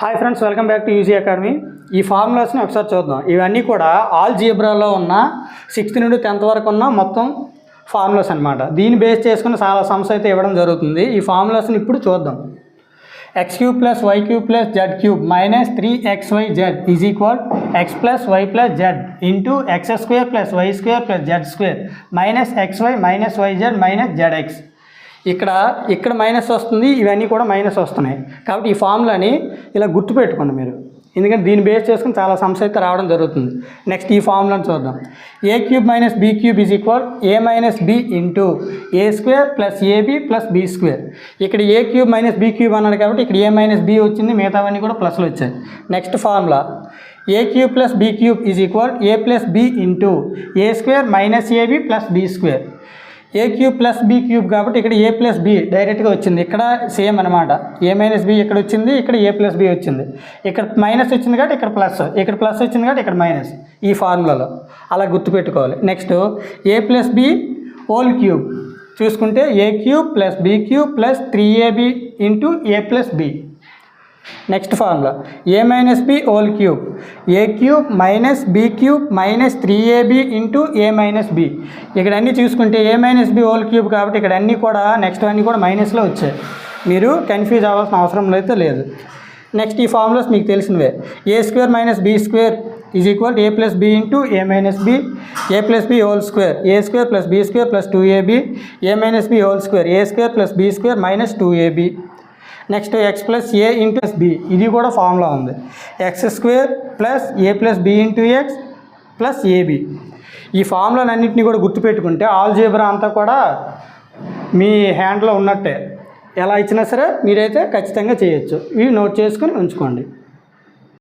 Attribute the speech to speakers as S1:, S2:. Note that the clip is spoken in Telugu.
S1: Hi friends welcome back to UG academy ఈ ఫార్ములాస్ని ఒకసారి చూద్దాం. ఇవన్నీ కూడా ఆల్ జీబ్రాలో ఉన్న సిక్స్త్ నుండి టెన్త్ వరకు ఉన్న మొత్తం ఫార్ములాస్ అన్నమాట. దీన్ని బేస్ చేసుకుని చాలా సమ్స్ అయితే ఇవ్వడం జరుగుతుంది. ఈ ఫార్ములాస్ని ఇప్పుడు చూద్దాం. X cube plus Y cube plus Z cube minus three X Y Z is equal X plus Y plus Z into X square plus Y square plus Z square minus X Y minus Y Z minus Z X ఇక్కడ ఇక్కడ మైనస్ వస్తుంది ఇవన్నీ కూడా మైనస్ వస్తున్నాయి. కాబట్టి ఈ ఫార్ములాని ఇలా గుర్తుపెట్టుకోండి మీరు. ఎందుకంటే దీన్ని బేస్ చేసుకుని చాలా సమస్య అయితే రావడం జరుగుతుంది. నెక్స్ట్ ఈ ఫార్ములాని చూద్దాం. A cube minus B cube is equal A minus B into A square plus A B plus B square ఇక్కడ A cube minus B cube అన్నాడు కాబట్టి ఇక్కడ ఏ మైనస్ బి వచ్చింది మిగతావన్నీ కూడా ప్లస్లు వచ్చాయి. Next formula A cube plus B cube is equal A plus B into A square minus A B plus B square A cube plus B cube కాబట్టి ఇక్కడ ఏ ప్లస్ బి డైరెక్ట్గా వచ్చింది. ఇక్కడ సేమ్ అనమాట ఏ మైనస్ బి ఇక్కడ వచ్చింది ఇక్కడ ఏ ప్లస్ బి వచ్చింది. ఇక్కడ మైనస్ వచ్చింది కాబట్టి ఇక్కడ ప్లస్ ఇక్కడ ప్లస్ వచ్చింది కాబట్టి ఇక్కడ మైనస్ ఈ ఫార్ములాలో అలా గుర్తుపెట్టుకోవాలి next A plus B whole cube చూసుకుంటే A cube plus B cube plus three A B into A plus B next formula A minus B whole cube A cube minus B cube minus three A B into A minus B ఇక్కడ అన్నీ చూసుకుంటే A minus B whole cube కాబట్టి ఇక్కడ అన్నీ కూడా నెక్స్ట్ అన్నీ కూడా మైనస్లో వచ్చాయి. మీరు కన్ఫ్యూజ్ అవ్వాల్సిన అవసరం అయితే లేదు. నెక్స్ట్ ఈ ఫార్ములాస్ మీకు తెలిసినవే. A square minus B square is equal A plus B into A minus B A plus B whole square A square plus B square plus two A B A minus B whole square A square plus B square minus two A B next X plus A into S B. ఇది కూడా ఫార్ములా ఉంది. X square plus A plus B into X plus A B ఈ ఫార్ములాలన్నింటినీ కూడా గుర్తుపెట్టుకుంటే ఆల్జేబ్రా అంతా కూడా మీ హ్యాండ్లో ఉన్నట్టే. ఎలా ఇచ్చినా సరే మీరైతే ఖచ్చితంగా చేయొచ్చు. ఇవి నోట్ చేసుకుని ఉంచుకోండి.